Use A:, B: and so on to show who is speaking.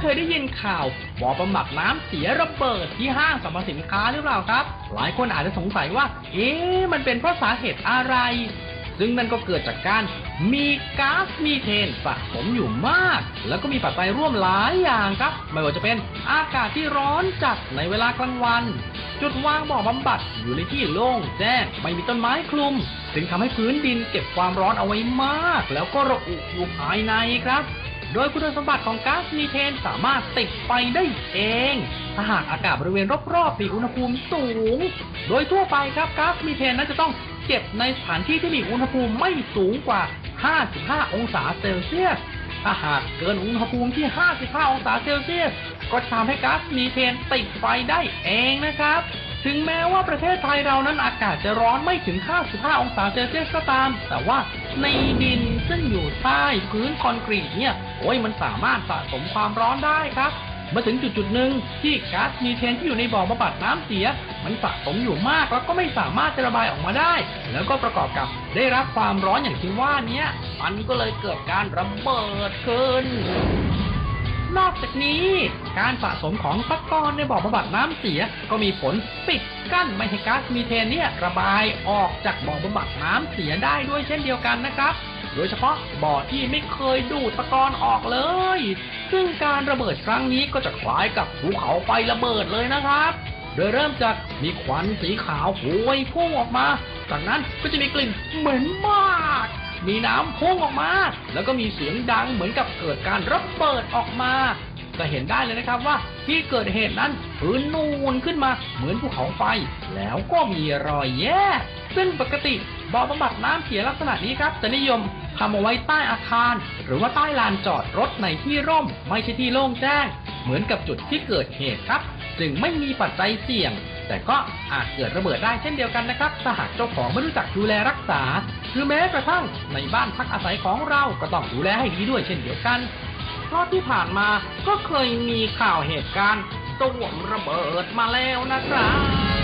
A: เคยได้ยินข่าวบ่อบำบัดน้ำเสียระเบิดที่ห้างสรรพสินค้าหรือเปล่าครับ หลายคนอาจจะสงสัยว่า เอ๊ะมันเป็นเพราะสาเหตุอะไร ซึ่งนั่นก็เกิดจากการมีก๊าซมีเทนสะสมอยู่มาก แล้วก็มีปัจจัยร่วมหลายอย่างครับ ไม่ว่าจะเป็นอากาศที่ร้อนจัดในเวลากลางวัน จุดวางบ่อบำบัดอยู่ในที่โล่งแจ้งไม่มีต้นไม้คลุมจึงทำให้พื้นดินเก็บความร้อนเอาไว้มาก แล้วก็ระอุอยู่ภายในครับ โดยคุณสมบัติของก๊าซมีเทนสามารถติดไฟได้เอง ถ้าหากอากาศบริเวณรอบๆมีอุณหภูมิสูง โดยทั่วไปครับก๊าซมีเทนนั้นจะต้องเก็บในสถานที่ที่มีอุณหภูมิไม่สูงกว่า 55 องศาเซลเซียส ถ้าหากเกินอุณหภูมิที่ 55 องศาเซลเซียส ก็จะทำให้ก๊าซมีเทนติดไฟได้เองนะครับ ถึงแม้ว่าประเทศไทยเรานั้นอากาศจะร้อนไม่ถึง 55 องศาเซลเซียสก็ตาม แต่ว่าในดินซึ่งอยู่ใต้พื้นคอนกรีตเนี่ย โอ้ยมันสามารถสะสมความร้อนได้ครับมื่อถึงจุดจุดหนึ่งที่ก๊าซมีเทนที่อยู่ในบ่อบำบัดน้ำเสีย มันสะสมอยู่มากแล้วก็ไม่สามารถจะระบายออกมาได้ แล้วก็ประกอบกับได้รับความร้อนอย่างที่ว่านี้มันก็เลยเกิดการระเบิดขึ้น นอกจากนี้ การสะสมของตะกอนในบ่อบำบัดน้ำเสียก็มีผลปิดกั้นไม่ให้ก๊าซมีเทนเนี่ยระบายออกจากบ่อบำบัดน้ำเสียได้ด้วยเช่นเดียวกันนะครับโดยเฉพาะบ่อที่ไม่เคยดูดตะกอนออกเลย ซึ่งการระเบิดครั้งนี้ก็จะคล้ายกับภูเขาไฟระเบิดเลยนะครับ โดยเริ่มจากมีควันสีขาวโหยพุ่งออกมา จากนั้นก็จะมีกลิ่นเหม็นมาก มีน้ำพุ่งออกมา แล้วก็มีเสียงดังเหมือนกับเกิดการระเบิดออกมาจะเห็นได้เลยนะครับว่าที่เกิดเหตุนั้นพื้นนูนขึ้นมาเหมือนภูเขาไฟ แล้วก็มีรอยแยก ซึ่งปกติบ่อบำบัดน้ำเสียลักษณะนี้ครับจะนิยมทำเอาไว้ใต้อาคาร หรือว่าใต้ลานจอดรถในที่ร่ม ไม่ใช่ที่โล่งแจ้ง เหมือนกับจุดที่เกิดเหตุครับ จึงไม่มีปัจจัยเสี่ยง แต่ก็อาจเกิดระเบิดได้เช่นเดียวกันนะครับ ถ้าหากเจ้าของไม่รู้จักดูแลรักษา หรือแม้กระทั่งในบ้านพักอาศัยของเราก็ต้องดูแลให้ดีด้วยเช่นเดียวกัน เพราะที่ผ่านมาก็เคยมีข่าวเหตุการณ์ต้วมระเบิดมาแล้วนะครับ